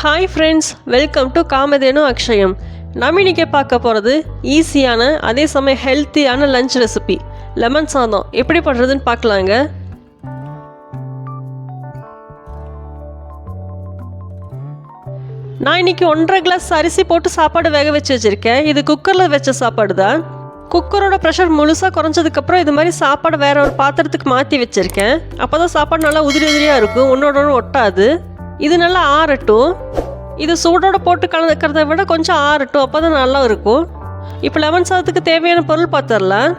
Hi friends welcome to Kamadhenu Akshayam நம்ம பார்க்க போகிறது ஈஸியான அதே சமயம் ஹெல்த்தியான லஞ்ச் ரெசிபி லெமன் சாதம் எப்படி பண்ணுறதுன்னு பார்க்கலாங்க. நான் இன்னைக்கு ஒன்றரை கிளாஸ் அரிசி போட்டு சாப்பாடு வேக வச்சு வச்சுருக்கேன். இது குக்கரில் வச்ச சாப்பாடு தான். குக்கரோட ப்ரெஷர் முழுசாக குறைஞ்சதுக்கப்புறம் இது மாதிரி சாப்பாடு வேற ஒரு பாத்திரத்துக்கு மாற்றி வச்சுருக்கேன். அப்போ தான் சாப்பாடு நல்லா உதிரி உதிரியாக இருக்கும் ஒன்றோட ஒன்று ஒட்டாது. இது நல்லா ஆறட்டும். இது சூடோட போட்டு கலக்கிறத விட கொஞ்சம் ஆறட்டும் அப்போ தான் நல்லா இருக்கும் இப்போ லெமன் சாதத்துக்கு தேவையான பொருள் பார்த்துடலாம்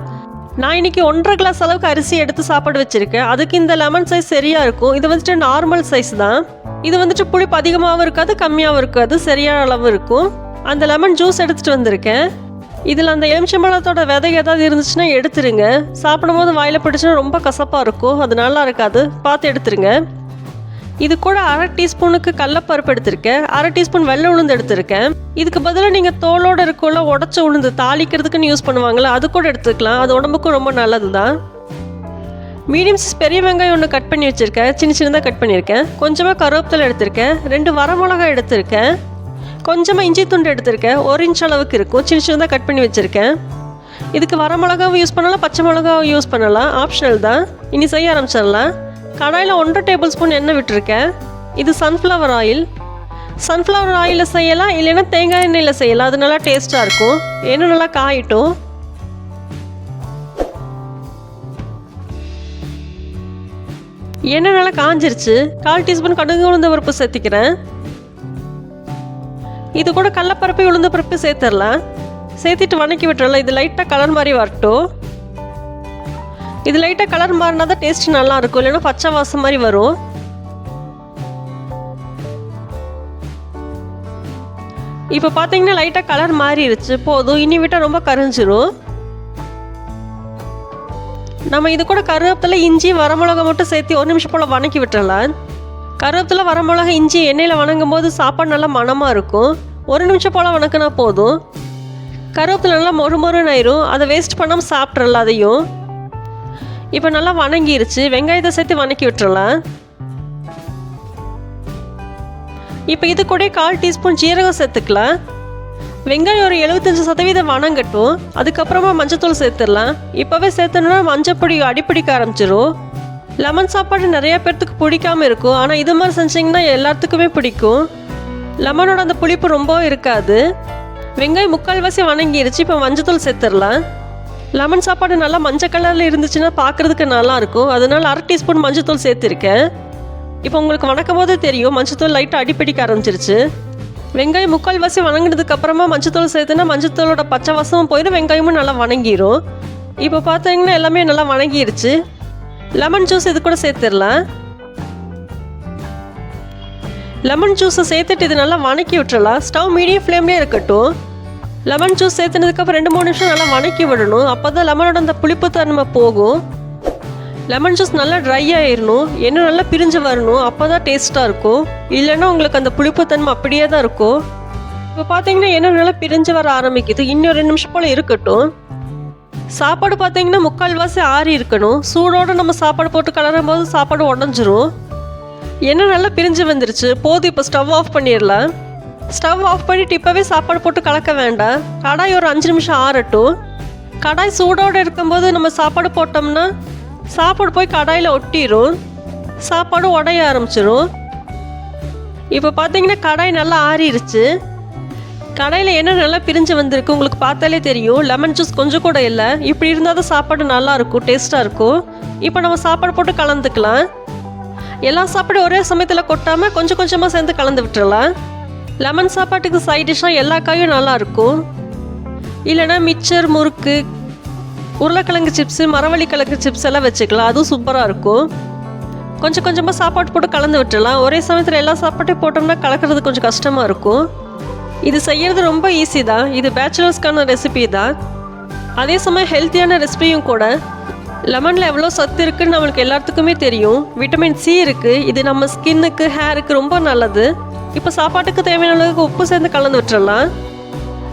நான் இன்னைக்கு ஒன்றரை கிளாஸ் அளவுக்கு அரிசி எடுத்து சாப்பாடு வச்சுருக்கேன். அதுக்கு இந்த லெமன் சைஸ் சரியாக இருக்கும். இது வந்துட்டு நார்மல் சைஸ் தான். இது வந்துட்டு புளிப்பு அதிகமாகவும் இருக்காது கம்மியாகவும் இருக்காது சரியான அளவு இருக்கும். அந்த லெமன் ஜூஸ் எடுத்துகிட்டு வந்திருக்கேன். இதில் அந்த எலுமிச்சம்பழத்தோட விதை ஏதாவது இருந்துச்சுன்னா எடுத்துருங்க. சாப்பிடும்போது வாயில் பிடிச்சுன்னா ரொம்ப கசப்பாக இருக்கும். அது நல்லா இருக்காது. பார்த்து எடுத்துருங்க. இது கூட அரை டீஸ்பூனுக்கு கடலப்பருப்பு எடுத்திருக்கேன். அரை டீஸ்பூன் வெள்ளை உளுந்து எடுத்திருக்கேன். இதுக்கு பதிலாக நீங்கள் தோலோட இருக்குள்ள உடச்ச உளுந்து தாளிக்கிறதுக்குன்னு யூஸ் பண்ணுவாங்கள்ல அது கூட எடுத்துக்கலாம். அது உடம்புக்கும் ரொம்ப நல்லது தான் மீடியம் சைஸ் பெரிய வெங்காயம் ஒன்று கட் பண்ணி வச்சுருக்கேன். சின்ன சின்னதாக கட் பண்ணியிருக்கேன். கொஞ்சமாக கருவேப்பிலை எடுத்திருக்கேன். ரெண்டு வரமிளகாய் எடுத்திருக்கேன். கொஞ்சமாக இஞ்சி துண்டு எடுத்திருக்கேன். ஒரு இன்ச் அளவுக்கு இருக்கும். சின்ன சின்னதாக கட் பண்ணி வச்சுருக்கேன். இதுக்கு வரமிளகாவும் யூஸ் பண்ணலாம் பச்சை மிளகாவும் யூஸ் பண்ணலாம். ஆப்ஷனல் தான். இனி செய்ய ஆரம்பிச்சிடலாம். கடாயில் ஒன்றரை டேபிள் ஸ்பூன் எண்ணெய் விட்டுருக்கேன். இது சன்ஃப்ளவர் ஆயில் சன்ஃப்ளவர் ஆயிலில் செய்யலாம் இல்லைன்னா தேங்காய் எண்ணெயில் செய்யலாம். அது நல்லா டேஸ்ட்டாக இருக்கும். எண்ணெய் நல்லா காயிட்டும். எண்ணெய் நல்லா காஞ்சிருச்சு. கால் டீஸ்பூன் கடுகு உளுந்த பருப்பு சேர்த்திக்கிறேன். இது கூட கடலப்பருப்பு உளுந்த பருப்பு சேர்த்துடலாம். சேர்த்துட்டு வணக்கி விட்டுறலாம். இது லைட்டாக கலர் மாதிரி வரட்டும். இது லைட்டாக கலர் மாறினா தான் டேஸ்ட் நல்லா இருக்கும் இல்லைன்னா பச்சை வாசம் மாதிரி வரும். இப்போ பார்த்தீங்கன்னா லைட்டாக கலர் மாறிடுச்சு போதும். இனி விட்டால் ரொம்ப கரைஞ்சிரும். நம்ம இது கூட கருவேப்பிலை இஞ்சி வரமிளகா மட்டும் சேர்த்து ஒரு நிமிஷம் போல் வணக்கி விட்டுறலாம். கருவேப்பிலை வரமிளகா இஞ்சி எண்ணெயில் வணங்கும் போது சாப்பாடு நல்லா மணமாக இருக்கும். ஒரு நிமிஷம் போல் வணக்கினா போதும். கருவேப்பிலை நல்லா மொறு மொறுன்னு ஆயிரும். அதை வேஸ்ட் பண்ணாமல் சாப்பிட்றல அதையும். இப்போ நல்லா வணங்கிருச்சு. வெங்காயத்தை சேர்த்து வணக்கி விட்டுறலாம். இப்போ இது கூட கால் டீஸ்பூன் ஜீரகம் சேர்த்துக்கலாம். வெங்காயம் ஒரு எழுபத்தஞ்சு சதவீதம் வணங்கட்டும். அதுக்கப்புறமா மஞ்சத்தூள் சேர்த்துடலாம். இப்போவே சேர்த்தோன்னா மஞ்சப்பொடி அடிப்பிடிக்க ஆரம்பிச்சிடும் லெமன் சாப்பாடு நிறைய பேர்த்துக்கு பிடிக்காம இருக்கும். ஆனால் இது மாதிரி செஞ்சிங்கன்னா எல்லாத்துக்குமே பிடிக்கும். லெமனோட அந்த புளிப்பு ரொம்பவும் இருக்காது. வெங்காயம் முக்கால்வாசி வணங்கிருச்சு. இப்போ மஞ்சத்தூள் சேர்த்துடலாம். லெமன் சாப்பாடு நல்லா மஞ்சள் கலரில் இருந்துச்சுன்னா பார்க்குறதுக்கு நல்லாயிருக்கும். அதனால் அரை டீஸ்பூன் மஞ்சத்தூள் சேர்த்துருக்கேன். இப்போ உங்களுக்கு வணக்கும் போதே தெரியும் மஞ்சத்தூள் லைட்டாக அடிப்பிடிக்க ஆரம்பிச்சிருச்சு. வெங்காயம் முக்கால்வாசி வணங்கினதுக்கு அப்புறமா மஞ்சத்தூள் சேர்த்துனா மஞ்சத்தூளோட பச்சை வாசமும் போயிடும் வெங்காயமும் நல்லா வணங்கிரும். இப்போ பார்த்தீங்கன்னா எல்லாமே நல்லா வணங்கிருச்சு. லெமன் ஜூஸ் இது கூட சேர்த்துடலாம். லெமன் ஜூஸை சேர்த்துட்டு இது நல்லா வணக்கி விட்டுறலாம். ஸ்டவ் மீடியம் ஃப்ளேம்லேயே இருக்கட்டும். லெமன் ஜூஸ் சேர்த்துனதுக்கப்புறம் ரெண்டு மூணு நிமிஷம் நல்லா வணக்கி விடணும். அப்போ தான் லெமனோட அந்த புளிப்பு தன்மை போகும். லெமன் ஜூஸ் நல்லா ட்ரை ஆயிடணும் எண்ணெய் நல்லா பிரிஞ்சு வரணும். அப்போ தான் டேஸ்ட்டாக இருக்கும். இல்லைன்னா உங்களுக்கு அந்த புளிப்பு தன்மை அப்படியே தான் இருக்கும். இப்போ பார்த்தீங்கன்னா எண்ணெய் நல்லா பிரிஞ்சு வர ஆரம்பிக்குது. இன்னும் ரெண்டு நிமிஷம் போல் இருக்கட்டும். சாப்பாடு பார்த்தீங்கன்னா முக்கால்வாசி ஆறி இருக்கணும். சூடோடு நம்ம சாப்பாடு போட்டு கலரும் போது சாப்பாடு உடஞ்சிரும். எண்ணெய் நல்லா பிரிஞ்சு வந்துருச்சு. போதும் இப்போ ஸ்டவ் ஆஃப் பண்ணிடலாம். ஸ்டவ் ஆஃப் பண்ணிட்டு இப்போவே சாப்பாடு போட்டு கலக்க வேண்டாம். கடாய் ஒரு அஞ்சு நிமிஷம் ஆறட்டும். கடாய் சூடோடு இருக்கும்போது நம்ம சாப்பாடு போட்டோம்னா சாப்பாடு போய் கடாயில் ஒட்டிடும் சாப்பாடு உடைய ஆரம்பிச்சிடும் இப்போ பார்த்தீங்கன்னா கடாய் நல்லா ஆறிடுச்சு கடாயில் என்ன நல்லா பிரிஞ்சு வந்திருக்கு உங்களுக்கு பார்த்தாலே தெரியும். லெமன் ஜூஸ் கொஞ்சம் கூட இல்லை. இப்படி இருந்தால் தான் சாப்பாடு நல்லாயிருக்கும் டேஸ்ட்டாக இருக்கும். இப்போ நம்ம சாப்பாடு போட்டு கலந்துக்கலாம். எல்லா சாப்பாடும் ஒரே சமயத்தில் கொட்டாமல் கொஞ்சம் கொஞ்சமாக சேர்ந்து கலந்து விட்டுறலாம். லெமன் சாப்பாட்டுக்கு சைட் டிஷ்ஷாக எல்லா காயும் நல்லாயிருக்கும் இல்லைன்னா மிச்சர் முறுக்கு உருளைக்கிழங்கு சிப்ஸு மரவள்ளி கிழங்கு சிப்ஸ் எல்லாம் வச்சுக்கலாம். அதுவும் சூப்பராக இருக்கும். கொஞ்சம் கொஞ்சமாக சாப்பாடு போட்டு கலந்து விட்டுடலாம். ஒரே சமயத்தில் எல்லா சாப்பாட்டையும் போட்டோம்னா கலக்கிறது கொஞ்சம் கஷ்டமாக இருக்கும். இது செய்கிறது ரொம்ப ஈஸி தான். இது பேச்சுலர்ஸ்க்கான ரெசிபி தான். அதே சமயம் ஹெல்த்தியான ரெசிபியும் கூட. லெமனில் எவ்வளோ சத்து இருக்குன்னு நம்மளுக்கு எல்லாத்துக்குமே தெரியும். விட்டமின் சி இருக்குது இது நம்ம ஸ்கின்னுக்கு ஹேருக்கு ரொம்ப நல்லது. இப்போ சாப்பாட்டுக்கு தேவையான அளவுக்கு உப்பு சேர்ந்து கலந்து விட்டுறலாம்.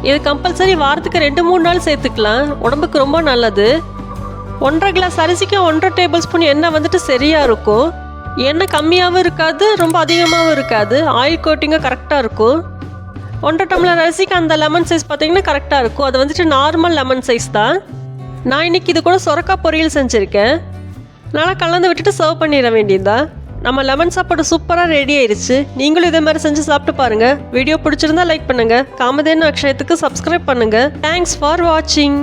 இது கம்பல்சரி வாரத்துக்கு ரெண்டு மூணு நாள் சேர்த்துக்கலாம். உடம்புக்கு ரொம்ப நல்லது. ஒன்றரை கிளாஸ் அரிசிக்கு ஒன்றரை டேபிள் ஸ்பூன் எண்ணெய் வந்துட்டு சரியாக இருக்கும். எண்ணெய் கம்மியாகவும் இருக்காது ரொம்ப அதிகமாகவும் இருக்காது. ஆயில் கோட்டிங்கும் கரெக்டாக இருக்கும். ஒன்றரை டம்ளர் அரிசிக்கு அந்த லெமன் சைஸ் பார்த்தீங்கன்னா கரெக்டாக இருக்கும். அது வந்துட்டு நார்மல் லெமன் சைஸ் தான். நான் இன்னைக்கு இது கூட சொரக்காய் பொரியல் செஞ்சுருக்கேன். நல்லா கலந்து விட்டுட்டு சர்வ் பண்ணிட வேண்டியதுதான். நம்ம லெமன் சாப்பாடு சூப்பராக ரெடி ஆயிருச்சு. நீங்களும் இதே மாதிரி செஞ்சு சாப்பிட்டு பாருங்க. வீடியோ பிடிச்சிருந்தா லைக் பண்ணுங்க. காமதேனு அக்ஷயத்துக்கு சப்ஸ்கிரைப் பண்ணுங்க. தேங்க்ஸ் ஃபார் வாட்சிங்